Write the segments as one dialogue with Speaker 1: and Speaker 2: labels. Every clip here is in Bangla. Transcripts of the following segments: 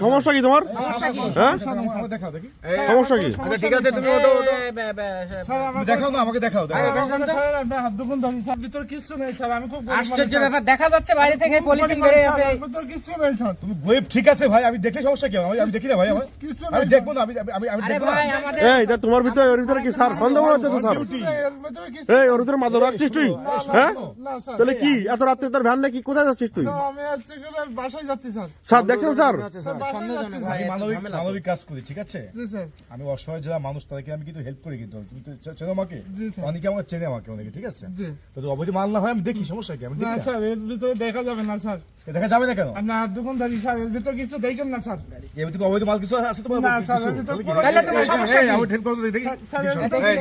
Speaker 1: সমস্যা
Speaker 2: এই কি তোমার?
Speaker 1: সমস্যা কি
Speaker 2: হ্যাঁ?
Speaker 3: আমাকে দেখাও দেখি
Speaker 2: সমস্যা কি?
Speaker 4: আচ্ছা ঠিক আছে তুমি
Speaker 3: দেখাও না আমাকে দেখাও নেই স্যার আমি খুব গরিব
Speaker 1: ব্যাপার দেখা যাচ্ছে বাইরে থেকে পলিথিন বেড়ে আছে
Speaker 3: স্যার, নেই স্যার। তুমি গরিব ঠিক আছে ভাই আমি দেখলে সমস্যা কি আমি আমি দেখি না ভাই আমি দেখব না আমি আমি আমি দেখব না।
Speaker 1: ভাই আমাদের
Speaker 2: এই এটা তোমার ভিতরে ওর ভিতরে কি স্যার সন্দেহ হচ্ছে তো স্যার? এই ওর ভিতরে মাদক রাখছিস তুই? হ্যাঁ? তাহলে কি এত রাত্রে তোর ভ্যান নাকি কোথায় যাচ্ছিস তুই?
Speaker 5: স্যার,
Speaker 2: দেখছেন স্যার?
Speaker 3: মানবিক কাজ করি ঠিক আছে? আমি অসহায় যারা মানুষ তাদেরকে আমি কিন্তু হেল্প করি কিন্তু। চেনো আমাকে? অনেকে আমাকে চেনে আমাকে অনেকে ঠিক আছে?
Speaker 5: জি।
Speaker 3: তো অবধি মাল না হয় আমি দেখি সমস্যা কি? আমি
Speaker 5: না
Speaker 3: দেখি না।
Speaker 5: স্যার এর ভিতরে দেখা যাবে না স্যার।
Speaker 3: দেখা যাবে না কেন?
Speaker 5: স্যার এর ভিতরে কিছু দেখেন না স্যার?
Speaker 3: এর ভিতরে অবৈধ মাল কিছু আছে তোমার
Speaker 5: না, স্যার, এর ভিতরে
Speaker 3: তাহলে?
Speaker 1: তোমার সমস্যা কি?
Speaker 3: আমি help করব, দেখি।
Speaker 5: স্যার নেই।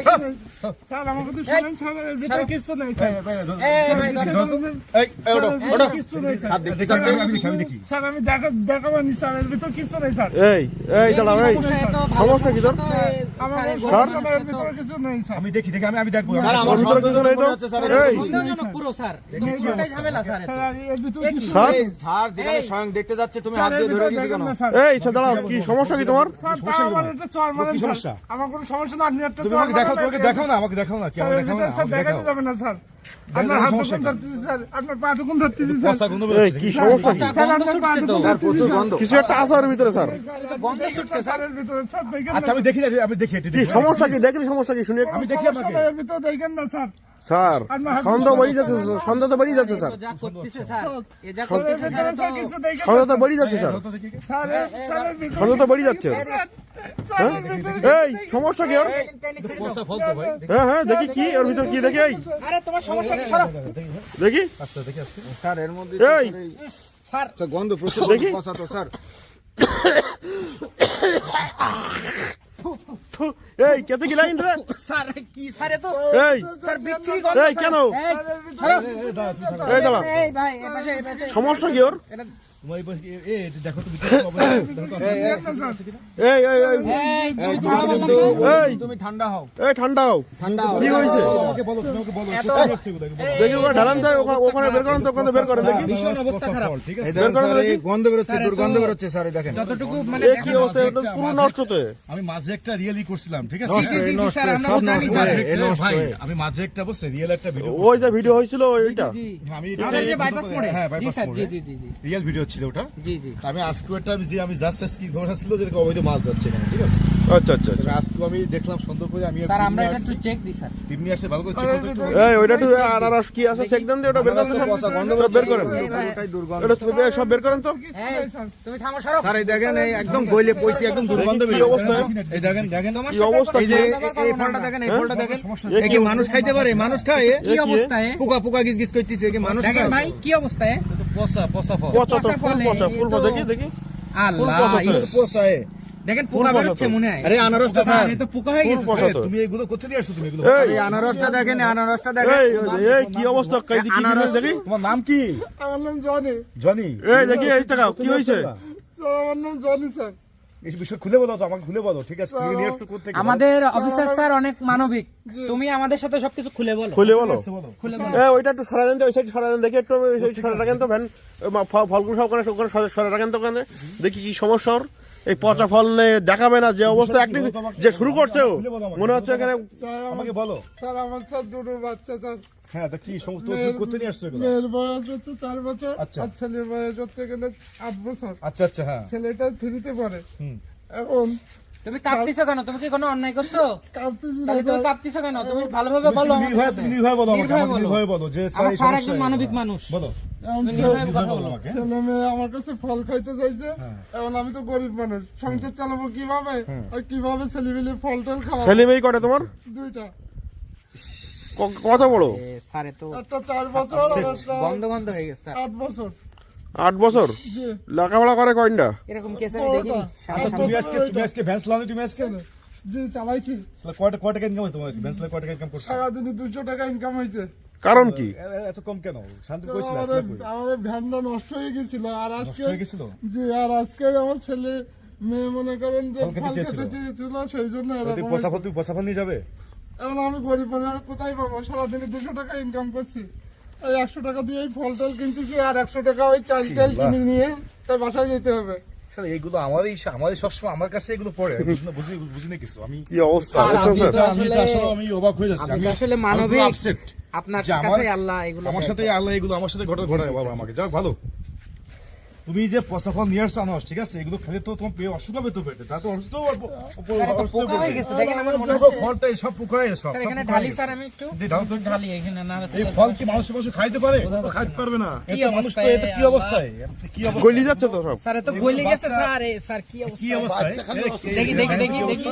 Speaker 5: স্যার আমাকে তো শুনেন স্যার এর ভিতরে কিছু নেই স্যার।
Speaker 3: এই, এই,
Speaker 1: ভাই,
Speaker 4: ওটো ওটো
Speaker 5: কিছু নেই স্যার।
Speaker 3: আমি দেখি, আমি দেখি।
Speaker 5: স্যার আমি দেখা দেখাবো নি স্যার এর ভিতরে কিছু নেই স্যার।
Speaker 2: এই এই দাঁড়াও এই।
Speaker 1: সমস্যা
Speaker 2: কি তোর?
Speaker 5: আমার এর ভিতরে কিছু নেই স্যার।
Speaker 3: আমি দেখি দেখি আমি আমি দেখব।
Speaker 4: স্যার আমার
Speaker 2: ভিতরে কিছু নেই তো? এই
Speaker 1: পুরো স্যার। ঝামেলা স্যার।
Speaker 5: স্যার? এর ভিতরে
Speaker 1: এ কি?
Speaker 5: কিছু
Speaker 2: স্যার
Speaker 4: যেখানে স্বয়ং দেখতে যাচ্ছে তুমি হাত দিয়ে ধরে দিয়েছ কেন?
Speaker 2: এই স্যার দাঁড়াও কি সমস্যা কি তোমার?
Speaker 5: স্যার তাও আমার একটা
Speaker 3: কি সমস্যা?
Speaker 5: আমার কোনো সমস্যা না আপনি একটা
Speaker 3: তুমি
Speaker 5: চর
Speaker 3: আমাকে দেখাও
Speaker 5: মারেন,
Speaker 3: তোমাকে দেখাও না আমাকে দেখাও না কি আমাকে
Speaker 5: এর
Speaker 3: না?
Speaker 5: স্যার দেখাতে যাবে না স্যার। আপনার হাত
Speaker 3: সমস্যা
Speaker 5: ধরতেছি স্যার। আপনার পা দুগুণ ধরতেছি স্যার।
Speaker 3: পচা গন্ধ
Speaker 2: এই
Speaker 3: বেরোচ্ছে,
Speaker 2: কি সমস্যা? কি
Speaker 1: আচ্ছা,
Speaker 5: স্যার আপনার পা
Speaker 1: ছুটছে তো।
Speaker 4: প্রচুর গন্ধ
Speaker 2: কিছু একটা আছে ওর ভিতরে স্যার।
Speaker 1: গন্ধ ছুটছে স্যার।
Speaker 5: স্যারের ভিতরে স্যার দেখেন
Speaker 3: আচ্ছা আমি দেখি আমি দেখি
Speaker 2: কি সমস্যা কি? দেখলি সমস্যা কি? শুনে
Speaker 3: আমি দেখি আমাকে।
Speaker 5: এর ভিতরে দেখেন না স্যার।
Speaker 2: স্যার সন্দেহ বেরিয়ে যাচ্ছে স্যার, সন্দেহ তো বেরিয়ে যাচ্ছে স্যার
Speaker 1: যা করতেছে স্যার এ যা
Speaker 5: এর
Speaker 1: করতেছে
Speaker 5: ভিতরে
Speaker 1: স্যার
Speaker 5: স্যার
Speaker 1: তো
Speaker 5: কিছু
Speaker 2: সন্দেহ তো বেরিয়ে যাচ্ছে স্যার সন্দেহ তো বেরিয়ে যাচ্ছে এই সমস্যা কি ওর হ্যাঁ হ্যাঁ দেখি কি ওর ভিতর কি দেখি এই
Speaker 1: আরে তোমার সমস্যা কি সরো
Speaker 2: দেখি
Speaker 3: আচ্ছা দেখি আস্তে
Speaker 4: স্যার এর মধ্যে
Speaker 2: এই
Speaker 1: স্যার
Speaker 4: স্যার, গন্ধ প্রচুর
Speaker 2: দেখি।
Speaker 4: স্যার
Speaker 2: এই কেতে কি লাইন রে?
Speaker 1: স্যার কি স্যার তো?
Speaker 2: এই।
Speaker 1: স্যার বিচ্ছিরি গন্ধ
Speaker 2: এই কেন?
Speaker 1: এই,
Speaker 2: দাঁড়া
Speaker 1: এই ভাই এই পাশে এই পাশে।
Speaker 2: সমস্যা কি ওর?
Speaker 1: তুমি
Speaker 4: ঠান্ডা হও
Speaker 2: এই ঠান্ডা হও
Speaker 4: ঠান্ডা
Speaker 2: কি হয়েছে। দেখি ওখানে ঢালান ওখানে ওখানে বের করেন তো ওখানে বের করে দেখি
Speaker 1: ভীষণ অবস্থা খারাপ।
Speaker 3: ঠিক আছে
Speaker 2: বের করে দেখি।
Speaker 4: গন্ধ বেরোচ্ছে
Speaker 1: স্যার,
Speaker 4: দুর্গন্ধ
Speaker 1: তো-
Speaker 4: বেরোচ্ছে স্যার দেখেন
Speaker 1: যতটুকু মানে
Speaker 2: কি অবস্থা এটা পুরো নষ্ট তো
Speaker 3: আমি মাঝে একটা রিয়েলি করছিলাম ঠিক আছে
Speaker 1: স্যার, আমরা জানি, স্যার।
Speaker 4: হয়ে- হয়ে।
Speaker 3: আমি মাঝে একটা বসে রিয়েল একটা ভিডিও
Speaker 2: ওই যে ভিডিও হয়েছিল ওইটা
Speaker 3: আমি
Speaker 1: বাইপাস মোড়ে
Speaker 3: হ্যাঁ বাইপাস মোড়ে
Speaker 1: জি জি জি
Speaker 3: রিয়েল ভিডিও ছিল ওটা?
Speaker 1: জি জি।
Speaker 3: আমি আজকে একটা আমি যে আমি জাস্ট আজকে ঘোষণা ছিল যে অবৈধ মাছ যাচ্ছে এখানে ঠিক আছে?
Speaker 2: আচ্ছা আচ্ছা
Speaker 3: আজকে আমি দেখলাম সন্দেহ করে আমি
Speaker 1: স্যার আমরা এটা একটু চেক দিই স্যার।
Speaker 3: টিম নিয়ে আসে ভালো করে চেক করতে
Speaker 2: এই ওইটা একটু আনারস কি আছে? চেক দেন ওটা বের করেন সব।
Speaker 4: গন্ধ
Speaker 2: বের করেন।
Speaker 1: এই
Speaker 4: দুর্গন্ধ।
Speaker 2: এটা তুমি সব বের করেন তো।
Speaker 1: তুমি থামো সরো।
Speaker 4: স্যার এই দেখেন এই একদম গইলে পয়সি একদম দুর্গন্ধ
Speaker 2: কি অবস্থা?
Speaker 3: এই দেখেন দেখেন।
Speaker 2: কি অবস্থা?
Speaker 4: এই যে
Speaker 1: বলতে
Speaker 4: এ-
Speaker 1: পারব
Speaker 4: এই ফলটা দেখেন এই ফলটা দেখেন।
Speaker 3: সমস্যা
Speaker 4: কি মানুষ খাইতে পারে? মানুষ খায়?
Speaker 1: কি অবস্থা
Speaker 4: পোকা পোকা গিজ গিজ করতেছে কি মানুষ খায়?
Speaker 1: ভাই কি অবস্থা এ?
Speaker 3: পচা পচা ফল।
Speaker 2: পচা তো ফুল পচা ফুল পচা দেখি দেখি।
Speaker 1: আল্লাহ
Speaker 2: পচা তো।
Speaker 1: ইস,
Speaker 4: পোষা এ।
Speaker 1: দেখেন পোকা বেরোচ্ছে মনে হয়।
Speaker 4: আরে আনারসটা
Speaker 1: স্যার
Speaker 4: স্যার
Speaker 1: এ তো পোকা হয়ে গেছে।
Speaker 3: তুমি এগুলো কোথায় নিয়ে আসছো তুমি এগুলো?
Speaker 2: এই
Speaker 4: এই আনারসটা দেখেন আনারসটা দেখেন।
Speaker 2: এই ওই যে, এই কি অবস্থা? কাই দেখি
Speaker 4: আনারস-
Speaker 2: দেখি
Speaker 3: তোমার নাম কি?
Speaker 5: আমার নাম জনি।
Speaker 3: জনি?
Speaker 2: এই দেখি এই টাকা কি হয়েছে?
Speaker 5: স্যার আমার নাম জনি স্যার।
Speaker 3: খুলে বলো তো আমাকে খুলে বলো ঠিক আছে? তুমি নিয়ে থেকে?
Speaker 1: আমাদের অফিসার স্যার অনেক মানবিক। তুমি আমাদের সাথে সবকিছু খুলে বলো।
Speaker 2: খুলে বলো। ওইটা একটু সরা দেন তো ওই সাইড সরা দেন দেখি একটু ওই সরা রাখেন তো ভ্যান ফলগুলো সব ওখানে ওখানে সরা- রাখেন তো ওখানে? দেখি কি সমস্যা ওর। এই পচা ফল নিয়ে দেখাবে না যে অবস্থা একটি যে শুরু করছে মনে হচ্ছে এখানে
Speaker 3: আমাকে বলো।
Speaker 5: স্যার আমার স্যার দুটো বাচ্চা স্যার।
Speaker 3: হ্যাঁ তা কি সমস্ত তুমি নিয়ে আসছো
Speaker 5: মেয়ের বয়স হচ্ছে চার বছর
Speaker 3: আচ্ছা।
Speaker 5: আর ছেলের বয়স হচ্ছে গেলে আট বছর।
Speaker 3: আচ্ছা আচ্ছা হ্যাঁ।
Speaker 5: ছেলেটা ফ্রিতে পড়ে। এখন
Speaker 1: তুমি কাঁপতেছো কেন? তুমি কি কোনো অন্যায় করছ? তাহলে তুমি কাঁপতেছো কেন? তুমি ভালোভাবে বলো
Speaker 3: নির্ভয় তুমি নির্ভয় বলো আমাকে
Speaker 1: নির্ভয় বলো।
Speaker 3: যে
Speaker 1: আমার স্যার একজন মানবিক মানুষ।
Speaker 3: বলো।
Speaker 5: এখন
Speaker 1: তুমি
Speaker 5: স্যার,
Speaker 1: নির্ভয়ে কথা বলো
Speaker 3: আমাকে।
Speaker 5: ছেলে মেয়ে আমার কাছে ফল খাইতে চাইছে।
Speaker 3: হ্যাঁ।
Speaker 5: এখন আমি তো গরিব মানুষ। সংসার চালাবো কীভাবে? আর কীভাবে ছেলেমেলে ফল টল খাওয়াবো?
Speaker 2: ছেলে মেয়ে কটে তোমার?
Speaker 5: দুইটা।
Speaker 2: কত বড়?
Speaker 1: তো
Speaker 5: চার বছর
Speaker 1: হয়ে গেছে
Speaker 5: আট বছর।
Speaker 2: আট বছর? লেখাপড়া করে কয়টা?
Speaker 1: এরকম কেস আমি দেখিনি।
Speaker 3: তুমি আজকে তুমি আজকে ভ্যান্স লাও তুমি আজকে?
Speaker 5: জি চালাইছি।
Speaker 3: কয়টা কয় টাকা ইনকাম হয় তোমার ভ্যান্স লাও কয় টাকা ইনকাম করছ?
Speaker 5: সারাদিনে দুশো টাকা ইনকাম হয়েছে।
Speaker 2: কারণ কি?
Speaker 3: এত কম কেন? শান্তি কইছিল
Speaker 5: ভ্যানটা নষ্ট হয়ে গেছিল আর আজকে
Speaker 3: হয়ে
Speaker 5: জি আর আজকে আমার ছেলে মেয়ে মনে করেন যে
Speaker 3: ফল খেতে চেয়েছিল।
Speaker 5: সেই জন্য
Speaker 3: যদি
Speaker 5: এরকম
Speaker 3: পয়সা ফল তুমি পয়সা ফল নিয়ে যাবে?
Speaker 5: এখন আমি গরিব মানুষ আর কোথায় পাবো? সারাদিনে দুশো টাকা ইনকাম করছি। এই একশো টাকা দিয়ে এই ফল টল কিনতেছি আর একশো টাকা ওই চাল টাল কিনে নিয়ে তাই বাসায় যেতে হবে।
Speaker 3: এইগুলো আমারই আমাদের সবসময় আমার কাছে এগুলো পড়ে। আমি বুঝি বুঝি না কিছু।
Speaker 2: কি অবস্থা?
Speaker 3: আমি আসলে আমি অবাক হয়ে যাচ্ছি। আমি
Speaker 1: আসলে মানবিক।
Speaker 3: আপসেট
Speaker 1: আপনার কাছে আল্লাহ এগুলো
Speaker 3: আমার। সাথে আল্লাহ এগুলো আমার সাথে ঘটনা ঘটায় বাবা আমাকে। যাক ভালো। তুমি যে পচা ফল নিয়ে আসছো আনাস ঠিক আছে? এগুলো খেলে তো তোমার পেয়ে অসুখ হবে তো পেটে। তা তো
Speaker 1: আমার মনে
Speaker 3: ফলটা এই সব সব ফল কি মানুষ মানুষ খাইতে পারে? খাইতে পারবে না। এটা মানুষ তো এটা কি অবস্থায়? কি অবস্থা?
Speaker 2: গলি যাচ্ছে তো সব।
Speaker 1: স্যার এত গলে গেছে স্যার স্যার কি অবস্থা?
Speaker 3: কি অবস্থায়
Speaker 1: দেখি দেখি দেখি দেখি।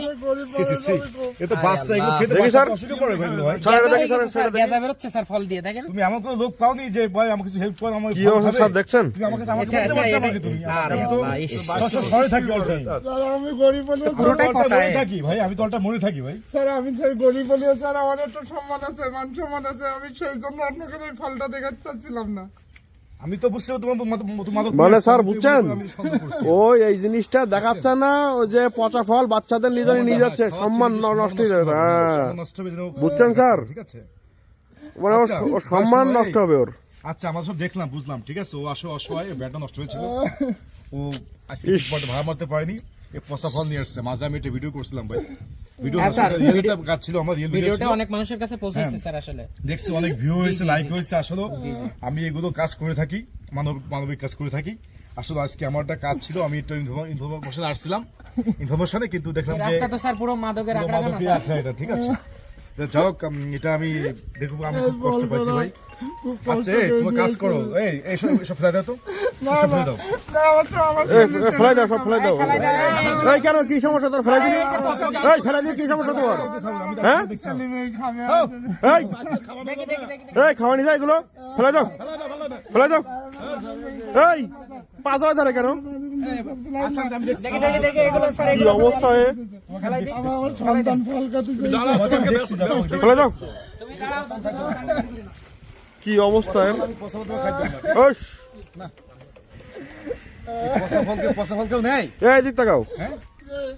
Speaker 3: C C C. এ তো বাচ্চা এগুলো খেতে
Speaker 2: স্যার।
Speaker 3: অসুখে পড়ে ভাই। ভাই
Speaker 2: স্যার, দেখি, স্যার, স্যার,
Speaker 1: স্যার,
Speaker 2: এটা দেখি।
Speaker 1: স্যার ফল দিয়ে দেখেন।
Speaker 3: তুমি আমার কোনো লোক পাওনি যে ভাই আমাকে কিছু হেল্প করো আমার
Speaker 2: কি অবস্থা? স্যার দেখছেন?
Speaker 3: তুমি আমাকে আমাকে
Speaker 1: আচ্ছা আচ্ছা
Speaker 3: আমি তো
Speaker 1: আল্লাহ, ইস,
Speaker 3: সবসময় ঘরে থাকি all time।
Speaker 5: স্যার আমি গরিব বলে
Speaker 1: পুরোটাই
Speaker 3: তলটা
Speaker 1: পচা
Speaker 3: মরে
Speaker 1: এ।
Speaker 3: থাকি ভাই আমি তলটা মরে থাকি ভাই।
Speaker 5: স্যার আমি স্যার গরিব বলে স্যার আমার একটা সম্মান আছে মান সম্মান আছে আমি সেই জন্য আপনাকে এই ফলটা দেখাতে চাচ্ছিলাম না।
Speaker 3: আমি তো বুঝতে
Speaker 2: মানে স্যার বুঝছেন? ওই এই জিনিসটা দেখাচ্ছে না ওই যে পচা ফল বাচ্চাদের নিজেরই নিয়ে যাচ্ছে সম্মান ন- নষ্ট হয়ে যাবে হ্যাঁ।
Speaker 3: সম্মান নষ্ট হবে যেন-
Speaker 2: বুঝছেন স্যার? মানে ওর ওর সম্মান নষ্ট হবে ওর।
Speaker 3: আচ্ছা আমরা সব দেখলাম বুঝলাম ঠিক আছে? ও আসলে অসহায় ব্যাটটা নষ্ট হয়েছিল। ও আজকে। ঠিকমতো ভাড়া মারতে পারেনি। এই পচা ফল নিয়ে আসছে। মাঝে আমি একটা ভিডিও করছিলাম ভাই। ভিডিও
Speaker 1: হ্যাঁ, স্যার,
Speaker 3: রিয়েলটা কাজ ছিল আমার
Speaker 1: ভিডিওটা অনেক মানুষের কাছে পৌঁছেছে স্যার আসলে।
Speaker 3: দেখছি অনেক ভিউ হয়েছে লাইক হয়েছে আসলে। আমি এগুলো কাজ করে থাকি মানব মানবিক কাজ করে থাকি। আসলে আজকে আমার একটা কাজ ছিল আমি একটা ইনফরমেশন আসছিলাম। ইনফরমেশনে কিন্তু দেখলাম যে
Speaker 1: রাস্তা তো স্যার পুরো মাদকের
Speaker 3: পুরো
Speaker 1: আঁকড়া না
Speaker 3: মাদকের
Speaker 1: স্যার।
Speaker 3: আখড়া ঠিক আছে? যাই হোক এটা আমি আমি খুব কষ্ট পাইছি ভাই। আচ্ছা কাজ করো। এই দাও তো। দাও।
Speaker 2: ফেলাই সব ফেলাই দাও। এই কেন কি সমস্যা তোর? ফেলাই দিলি? এই ফেলাই দিলি কি সমস্যা তোমার হ্যাঁ?
Speaker 5: ছেলে মেয়ে
Speaker 2: এই এই খাওয়া যায় এগুলো? ফেলাই দাও। ফেলাই দাও। এই পাঁচ হাজার কেন?
Speaker 1: দেখি দেখি দেখি এগুলো স্যার
Speaker 2: কি অবস্থা কি অবস্থা। ওস,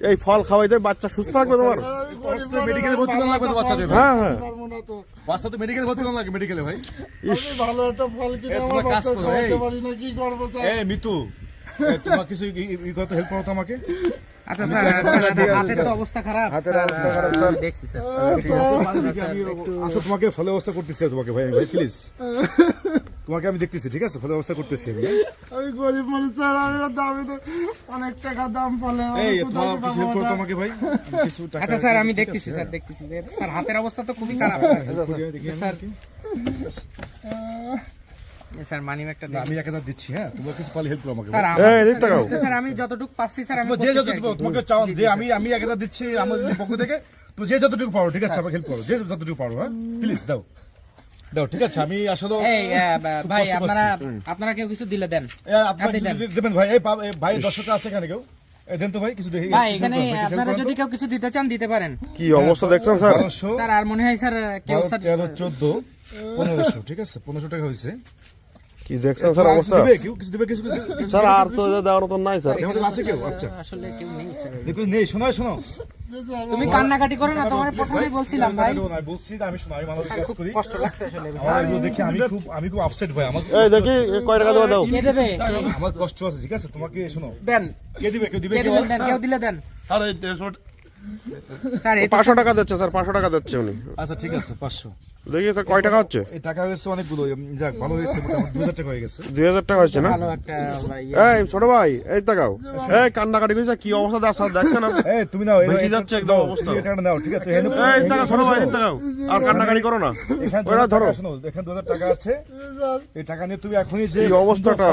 Speaker 3: এই ফল
Speaker 2: ফল খাওয়াইতে বাচ্চা সুস্থ থাকবে তোমার।
Speaker 3: মেডিকেলে ভর্তি লাগবে তো বাচ্চাদের।
Speaker 2: হ্যাঁ হ্যাঁ।
Speaker 5: পারব না তো
Speaker 3: বাচ্চা তো মেডিকেলে ভর্তি লাগবে মেডিকেলে ভাই।
Speaker 5: ভালো একটা ফল কিনে আমার
Speaker 3: কাজ করো, এই। মিতু তোমার কিছু হেল্প করো তো আমাকে?
Speaker 1: আচ্ছা স্যার স্যার, হাতের তো অবস্থা খারাপ। হাতের অবস্থা খারাপ স্যার। দেখছি স্যার।
Speaker 3: আচ্ছা তোমাকে ফলে অবস্থা করতেছি তোমাকে ভাই ভাই প্লিজ তোমাকে আমি দেখতেছি ঠিক আছে? ফলে অবস্থা করতেছি আমি
Speaker 5: আমি গরিব মানুষ স্যার আমি দামি তো অনেক টাকা দাম ফলে আমি
Speaker 3: এই তোমার কিছু করো তো
Speaker 5: ওটা?
Speaker 3: আমাকে ভাই। কিছু টাকা
Speaker 1: আচ্ছা স্যার আমি দেখতেছি স্যার দেখতেছি স্যার হাতের অবস্থা তো খুবই খারাপ। স্যার স্যার মানি ব্যাগটা
Speaker 3: আমি এক হাজার দিচ্ছি হ্যাঁ তোমার কিছু পালে হেল্প করো আমাকে
Speaker 1: স্যার
Speaker 3: ভাই।
Speaker 1: আমার-
Speaker 2: এই, এদিক তাকাও।
Speaker 1: স্যার আমি যতটুকু পাচ্ছি স্যার আমি
Speaker 3: যে যতটুকু
Speaker 1: আর
Speaker 3: পারো,
Speaker 1: কি।
Speaker 3: তোমাকে চাও যে আমি আমি এক হাজার দিচ্ছি আমার পক্ষ থেকে তো যে যতটুকু পারো ঠিক আছে আমাকে হেল্প করো যে যতটুকু পারো হ্যাঁ প্লিজ দাও। দাও ঠিক আছে আমি আসলে
Speaker 1: এই ভাই আপনারা আপনারা কেউ কিছু দিলে দেন। আপনি
Speaker 3: দেবেন ভাই এই ভাই দর্শক আছে এখানে কেউ? দেন তো ভাই কিছু দেখি
Speaker 1: ভাই এখানে
Speaker 3: help করো, ভাই, কিছু help
Speaker 1: আপনারা যদি কেউ কিছু দিতে চান দিতে পারেন।
Speaker 2: কি অবস্থা দেখছেন স্যার?
Speaker 1: স্যার আর মনে হয় স্যার কেউ স্যার
Speaker 3: তেরো চোদ্দ পনেরোশো ঠিক আছে পনেরোশো টাকা হয়েছে।
Speaker 2: কি দেখছেন স্যার অবস্থা?
Speaker 3: কিছু দিবে কিছু কিছু- কিছু
Speaker 2: স্যার আর তো দেওয়ার মতন নাই স্যার।
Speaker 3: আছে কেউ আচ্ছা।
Speaker 1: আসলে কেউ নেই স্যার।
Speaker 3: দেখুন নেই শোনো শোনো।
Speaker 1: তুমি কান্নাকাটি করো না তোমার প্রথমেই বলছিলাম ভাই।
Speaker 3: বলছি আমি শোনো আমি মানবিক কাজ করি।
Speaker 1: কষ্ট লাগছে আসলে
Speaker 3: আমার দেখে আমি খুব আমি খুব আপসেট ভাই আমার
Speaker 2: এই দেখি কয় টাকা দাও।
Speaker 1: কে দেবে?
Speaker 3: আমার কষ্ট আছে ঠিক আছে? তোমাকে শোনো।
Speaker 1: দেন।
Speaker 3: কে দিবে কেউ দিবে
Speaker 1: কে দিবেন? দেন কেউ দিলে দেন।
Speaker 3: আরে
Speaker 2: টাকা দিচ্ছে স্যার পাঁচশো টাকা দিচ্ছে উনি।
Speaker 3: আচ্ছা ঠিক আছে পাঁচশো।
Speaker 2: দেখি স্যার কয় টাকা হচ্ছে?
Speaker 3: এই টাকা হয়েছে অনেকগুলো যাক ভালো হয়েছে মোটামুটি। দুই হাজার টাকা হয়ে গেছে।
Speaker 2: দুই হাজার টাকা হচ্ছে না?
Speaker 1: ভালো একটা ইয়ে।
Speaker 2: এই ছোট ভাই এই তাকাও। এই কান্নাকাটি করেছে কি অবস্থা দেখ স্যার দেখছেন আপনি?
Speaker 3: এই তুমি নাও এই-
Speaker 2: যাচ্ছে একদম অবস্থা।
Speaker 3: এই নাও ঠিক আছে এখানে-
Speaker 2: এই তাকাও ছোট ভাই এই তাকাও। আর কান্নাকাটি করো না। ওরা ধরো।
Speaker 3: টাকা, শোনো, এখানে দু হাজার টাকা আছে। এই টাকা নিয়ে তুমি এখনই যে
Speaker 2: এই অবস্থাটা।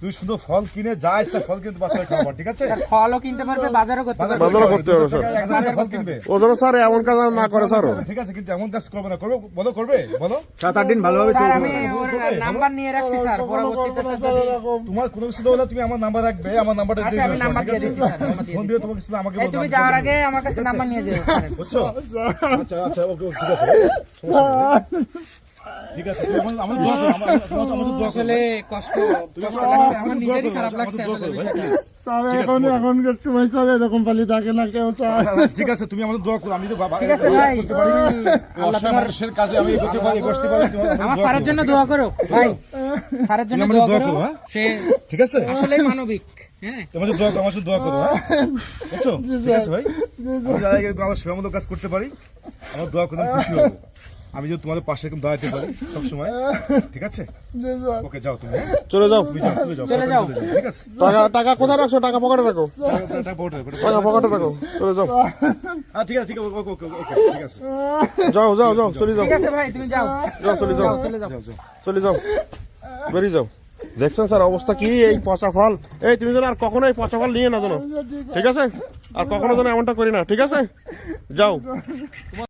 Speaker 3: তুই সুন্দর ফল কিনে যা ইচ্ছা ফল কিনে বাচ্চা খাওয়া ঠিক আছে?
Speaker 1: ফলও কিনতে পারবে বাজারও করতে পারবে।
Speaker 2: বাজারও করতে হবে, স্যার।
Speaker 3: এক হাজার টাকা ফল কিনবে
Speaker 2: ও যেন স্যার এমন কাজ না করে স্যার
Speaker 3: ঠিক আছে কিন্তু এমন কাজ করবে না করবে বলো করবে বলো।
Speaker 4: সাত আট দিন ভালোভাবে চলবে।
Speaker 1: আমি নাম্বার নিয়ে রাখছি স্যার পরবর্তীতে
Speaker 3: তোমার কোনো কিছু হলে তুমি আমার নাম্বার রাখবে আমার নাম্বারটা
Speaker 1: আচ্ছা,
Speaker 3: দিয়ে দিও
Speaker 1: নাম্বার দিয়ে দিচ্ছি, স্যার,
Speaker 3: ফোন দিয়ে তোমাকে শুধু আমাকে
Speaker 1: তুমি যাওয়ার আগে আমার কাছে নাম্বার নিয়ে যেও
Speaker 3: বুঝছ? আচ্ছা আচ্ছা ওকে ঠিক আছে। ঠিক আছে আমার- দোয়া করো আমার- আমার- আমাদের দোয়া করো।
Speaker 1: আসলে কষ্ট কষ্ট আমার নিজেরই খারাপ লাগছে
Speaker 3: আমাদের দোয়া
Speaker 1: আসলে
Speaker 3: করো, ভাই,
Speaker 1: বিষয়টা।
Speaker 3: please।
Speaker 5: স্যার এখন এখনকার সময় স্যার এরকম পালি থাকে না কেউ
Speaker 3: ঠিক আছে তুমি আমাদের দোয়া করো আমি তো বাবা
Speaker 1: ঠিক আছে ভাই।
Speaker 3: করতে পারি
Speaker 1: আল্লাহ তোমার
Speaker 3: কাজে আমি করতে পারি বসতে পারি
Speaker 1: আমার স্যারের জন্য দোয়া করো ভাই। স্যারের জন্য দোয়া করো
Speaker 3: হ্যাঁ?
Speaker 1: সে
Speaker 3: ঠিক আছে?
Speaker 1: আসলে মানবিক হ্যাঁ?
Speaker 3: দোয়া করো, আমার দোয়া করো হ্যাঁ? বুঝছ? ঠিক আছে ভাই? আমি যারা আমার সেবা মতো কাজ করতে পারি আমার দোয়া করতে খুশি হব। আমি যদি তোমাদের পাশে এরকম দাঁড়াতে পারি সবসময় ঠিক আছে? ওকে যাও তুমি হ্যাঁ?
Speaker 2: চলে যাও।
Speaker 3: তুমি যাও যাও
Speaker 1: চলে যাও।
Speaker 3: ঠিক আছে?
Speaker 2: টাকা টাকা কোথায় রাখছো? টাকা পকেটে রাখো।
Speaker 3: টাকা পকেটে রাখো,
Speaker 2: টাকা পকেটে রাখো। চলে যাও।
Speaker 3: হ্যাঁ ঠিক আছে ঠিক আছে ওকে ওকে ওকে ঠিক আছে।
Speaker 2: যাও যাও যাও চলে যাও।
Speaker 1: ঠিক আছে ভাই তুমি যাও।
Speaker 2: যাও চলে যাও।
Speaker 1: চলে
Speaker 3: যাও।
Speaker 2: চলে যাও। বেরিয়ে যাও। দেখছেন স্যার অবস্থা কি? এই পচা ফল। এই তুমি যেন আর কখনো এই পচা ফল নিয়ে না জানো ঠিক আছে? আর কখনো যেন এমনটা করি না ঠিক আছে? যাও।